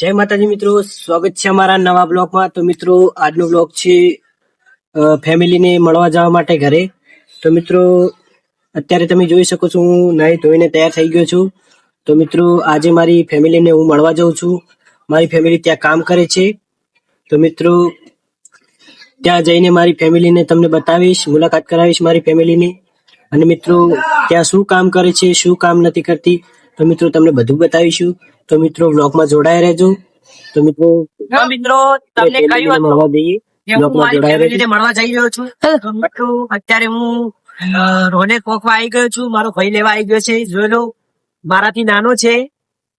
જય માતાજી મિત્રો, સ્વાગત છે અમારા નવા બ્લોગમાં. તો મિત્રો, આજનો બ્લોગ છે ફેમિલીને મળવા જવા માટે ઘરે. તો મિત્રો, અત્યારે તમે જોઈ શકો છો, હું નાહી ધોઈને તૈયાર થઈ ગયો છું. તો મિત્રો, આજે મારી ફેમિલીને હું મળવા જાઉં છું. મારી ફેમિલી ત્યાં કામ કરે છે. તો મિત્રો, ત્યાં જઈને મારી ફેમિલીને તમને બતાવીશ, મુલાકાત કરાવીશ મારી ફેમિલીની. અને મિત્રો, ત્યાં શું કામ કરે છે, શું કામ નથી કરતી, તો મિત્રો, તમને બધું બતાવીશું. તો મિત્રો બ્લોગમાં જોડાયા રહેજો. તો મિત્રો મિત્રો તમને કહ્યું હતું મળવા દઈએ મળવા જઈ રહ્યો છું. અત્યારે હું રોને કોકવા આવી ગયો છું. મારો ભાઈ લેવા આવી ગયો છે. જોઈ લો મારાથી નાનો છે.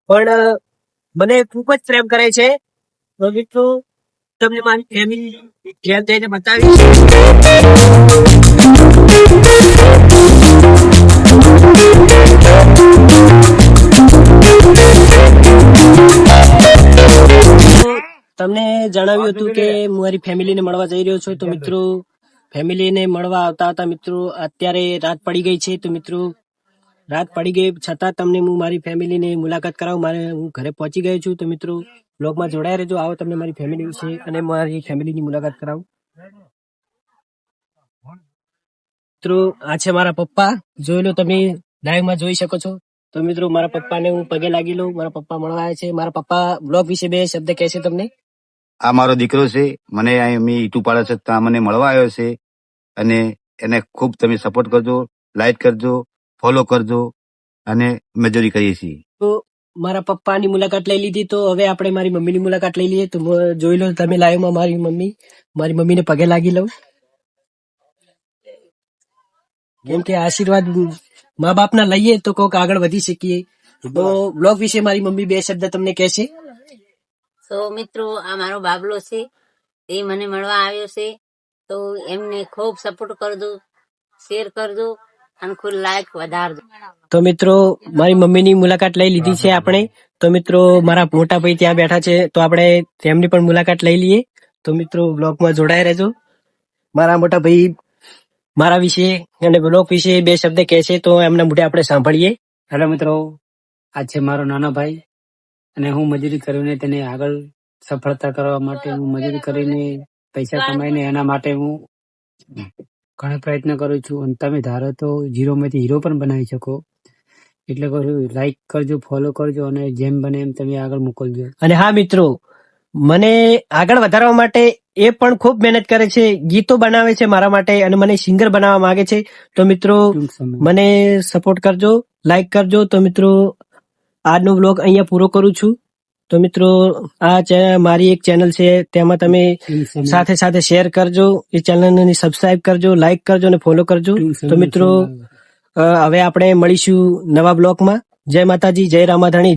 પણ મને ખૂબ જ પ્રેમ કરે છે. તો મિત્રો તમને મારી ફેમિલી ઘેર થઈને બતાવીશ? તમને જણાવ્યું હતું કે હું મારી ફેમિલીને મળવા જઈ રહ્યો છું. તો મિત્રો ફેમિલીને મળવા આવતા હતા મિત્રો અત્યારે રાત પડી ગઈ છે. તો મિત્રો રાત પડી ગઈ છતાં તમને હું મારી ફેમિલીને મુલાકાત કરાવું. મારે હું ઘરે પહોંચી ગયો છું. તો મિત્રો બ્લોગમાં જોડાયા રહેજો. આવો તમને મારી ફેમિલી વિશે અને મારી ફેમિલીની મુલાકાત કરાવું. મિત્રો આ છે મારા પપ્પા. જોઈ લો તમે લાઈવમાં જોઈ શકો છો. તો મિત્રો મારા પપ્પાને હું પગે લાગી લઉં. મારા પપ્પા મળવા આવ્યા છે. મારા પપ્પા બ્લોગ વિશે બે શબ્દ કહેશે તમને. આ મારો દીકરો છે મને અહીં મેં ઈટુ પાડે છે ત્યાં મને મળવા આવ્યો છે. અને એને ખૂબ તમે સપોર્ટ કરજો લાઈક કરજો ફોલો કરજો અને મજૂરી કરીએ છીએ. તો મારા પપ્પાની મુલાકાત લઈ લીધી તો હવે આપણે મારી મમ્મીની મુલાકાત લઈ લઈએ. તો જોઈ લો તમે લાઈવમાં મારી મમ્મી મારી મમ્મીને પગે લાગી લઉં. કેમ કે આશીર્વાદ મા બાપના લઈએ તો કોક આગળ વધી શકીએ. તો બ્લોગ વિશે મારી મમ્મી બે શબ્દ તમને કહેશે. તો મિત્રો આ મારો બાબલો છે એ મને મળવા આવ્યો છે. તો એમને ખૂબ સપોર્ટ કરજો શેર કરજો અને ખૂબ લાઈક વધારજો. તો મિત્રો મારી મમ્મીની મુલાકાત લઈ લીધી છે આપણે. તો મિત્રો મારા મોટા ભાઈ ત્યાં બેઠા છે તો આપણે તેમની પણ મુલાકાત લઈ લઈએ. તો મિત્રો બ્લોગમાં જોડાઈ રહેજો. મારા મોટા ભાઈ મારા વિશે અને બ્લોગ વિશે બે શબ્દ કહે છે તો એમના મોઢે આપણે સાંભળીએ. હેલો મિત્રો આ છે મારો નાનો ભાઈ. અને હું મજૂરી કરીને તેને આગળ સફળતા કરવા માટે હું મજૂરી કરીને પૈસા કમાઈને એના માટે હું ઘણા પ્રયત્ન કરું છું. અને તમે ધારો તો ઝીરોમાંથી હીરો પણ બનાવી શકો. એટલે કહું લાઈક કરજો ફોલો કરજો અને જેમ બને એમ તમે આગળ મોકલજો. અને હા મિત્રો મને આગળ વધારવા માટે એ પણ ખૂબ મહેનત કરે છે. ગીતો બનાવે છે મારા માટે અને મને સિંગર બનાવવા માંગે છે. તો મિત્રો મને સપોર્ટ કરજો લાઈક કરજો. તો મિત્રો આજનો બ્લોગ અહીંયા પૂરો કરું છું. તો મિત્રો આ મારી એક ચેનલ છે તેમાં તમે સાથે સાથે શેર કરજો. એ ચેનલને સબસ્ક્રાઇબ કરજો લાઈક કરજો અને ફોલો કરજો. તો મિત્રો હવે આપણે મળીશું નવા બ્લોગમાં જય માતાજી જય રામાધણી.